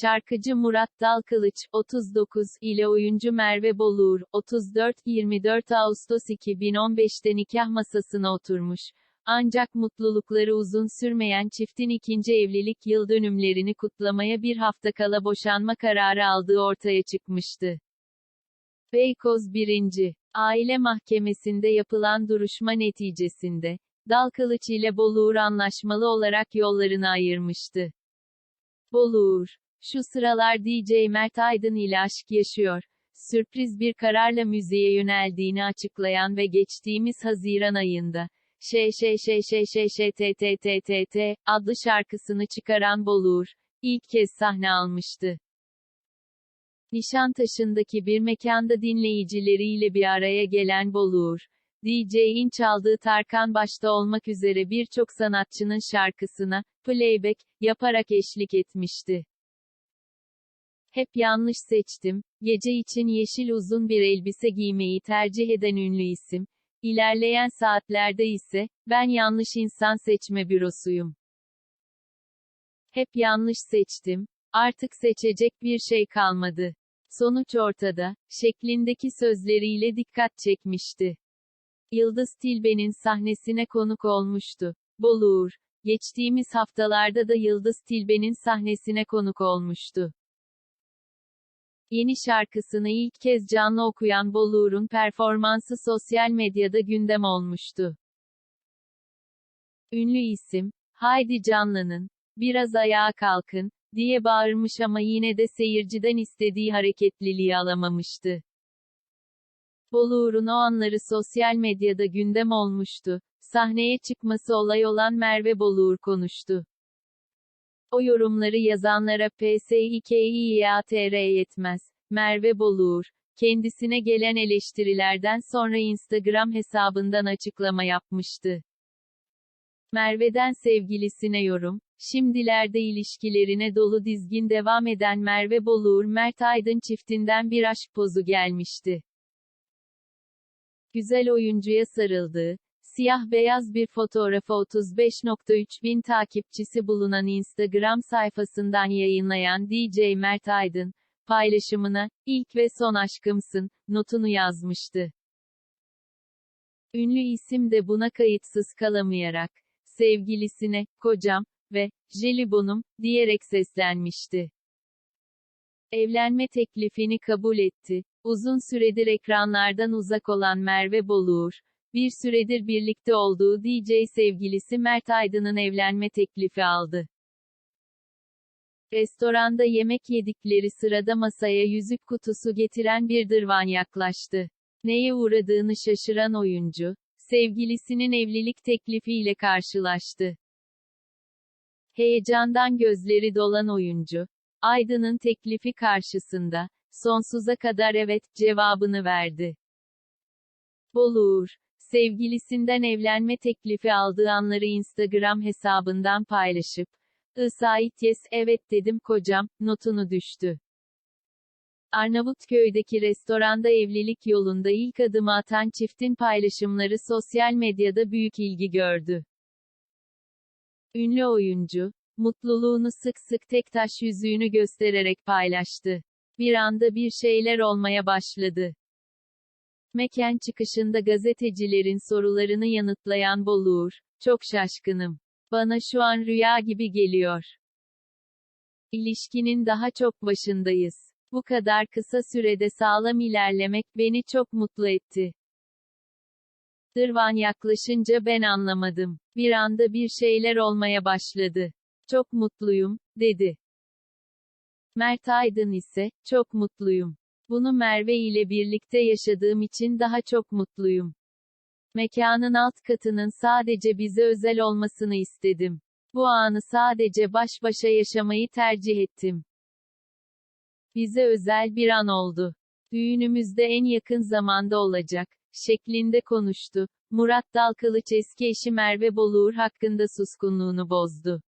Şarkıcı Murat Dalkılıç, 39, ile oyuncu Merve Boluğur, 34, 24 Ağustos 2015'te nikah masasına oturmuş. Ancak mutlulukları uzun sürmeyen çiftin ikinci evlilik yıl dönümlerini kutlamaya bir hafta kala boşanma kararı aldığı ortaya çıkmıştı. Beykoz 1. Aile Mahkemesi'nde yapılan duruşma neticesinde, Dalkılıç ile Boluğur anlaşmalı olarak yollarını ayırmıştı. Boluğur, şu sıralar DJ Mert Aydın ile aşk yaşıyor. Sürpriz bir kararla müziğe yöneldiğini açıklayan ve geçtiğimiz Haziran ayında, Şey Şey Şey Şey Şey Şey T T T T T adlı şarkısını çıkaran Boluğur, ilk kez sahne almıştı. Nişantaşı'ndaki bir mekanda dinleyicileriyle bir araya gelen Boluğur, DJ'in çaldığı Tarkan başta olmak üzere birçok sanatçının şarkısına, playback, yaparak eşlik etmişti. Hep yanlış seçtim, gece için yeşil uzun bir elbise giymeyi tercih eden ünlü isim, İlerleyen saatlerde ise, ben yanlış insan seçme bürosuyum. Hep yanlış seçtim, artık seçecek bir şey kalmadı. Sonuç ortada, şeklindeki sözleriyle dikkat çekmişti. Yıldız Tilbe'nin sahnesine konuk olmuştu. Boluğur, geçtiğimiz haftalarda da Yıldız Tilbe'nin sahnesine konuk olmuştu. Yeni şarkısını ilk kez canlı okuyan Boluğur'un performansı sosyal medyada gündem olmuştu. Ünlü isim, haydi canlanın, biraz ayağa kalkın, diye bağırmış ama yine de seyirciden istediği hareketliliği alamamıştı. Boluğur'un o anları sosyal medyada gündem olmuştu. Sahneye çıkması olay olan Merve Boluğur konuştu. O yorumları yazanlara PSİKİYATR yetmez. Merve Boluğur, kendisine gelen eleştirilerden sonra Instagram hesabından açıklama yapmıştı. Merve'den sevgilisine yorum, şimdilerde ilişkilerine dolu dizgin devam eden Merve Boluğur Mert Aydın çiftinden bir aşk pozu gelmişti. Güzel oyuncuya sarıldığı, Siyah-beyaz bir fotoğrafı 35.3 bin takipçisi bulunan Instagram sayfasından yayınlayan DJ Mert Aydın, paylaşımına, ilk ve son aşkımsın, notunu yazmıştı. Ünlü isim de buna kayıtsız kalamayarak, sevgilisine, kocam ve jelibonum diyerek seslenmişti. Evlenme teklifini kabul etti. Uzun süredir ekranlardan uzak olan Merve Boluğur, bir süredir birlikte olduğu DJ sevgilisi Mert Aydın'ın evlenme teklifi aldı. Restoranda yemek yedikleri sırada masaya yüzük kutusu getiren bir dırvan yaklaştı. Neye uğradığını şaşıran oyuncu, sevgilisinin evlilik teklifiyle karşılaştı. Heyecandan gözleri dolan oyuncu, Aydın'ın teklifi karşısında, sonsuza kadar evet cevabını verdi. Boluğur, sevgilisinden evlenme teklifi aldığı anları Instagram hesabından paylaşıp, Isait yes, evet dedim kocam, notunu düştü. Arnavutköy'deki restoranda evlilik yolunda ilk adımı atan çiftin paylaşımları sosyal medyada büyük ilgi gördü. Ünlü oyuncu, mutluluğunu sık sık tek taş yüzüğünü göstererek paylaştı. Bir anda bir şeyler olmaya başladı. Mekan çıkışında gazetecilerin sorularını yanıtlayan Boluğur, çok şaşkınım. Bana şu an rüya gibi geliyor. İlişkinin daha çok başındayız. Bu kadar kısa sürede sağlam ilerlemek beni çok mutlu etti. Dırvan yaklaşınca ben anlamadım. Bir anda bir şeyler olmaya başladı. Çok mutluyum, dedi. Mert Aydın ise, çok mutluyum. Bunu Merve ile birlikte yaşadığım için daha çok mutluyum. Mekanın alt katının sadece bize özel olmasını istedim. Bu anı sadece baş başa yaşamayı tercih ettim. Bize özel bir an oldu. Düğünümüzde en yakın zamanda olacak, şeklinde konuştu. Murat Dalkılıç eski eşi Merve Boluğur hakkında suskunluğunu bozdu.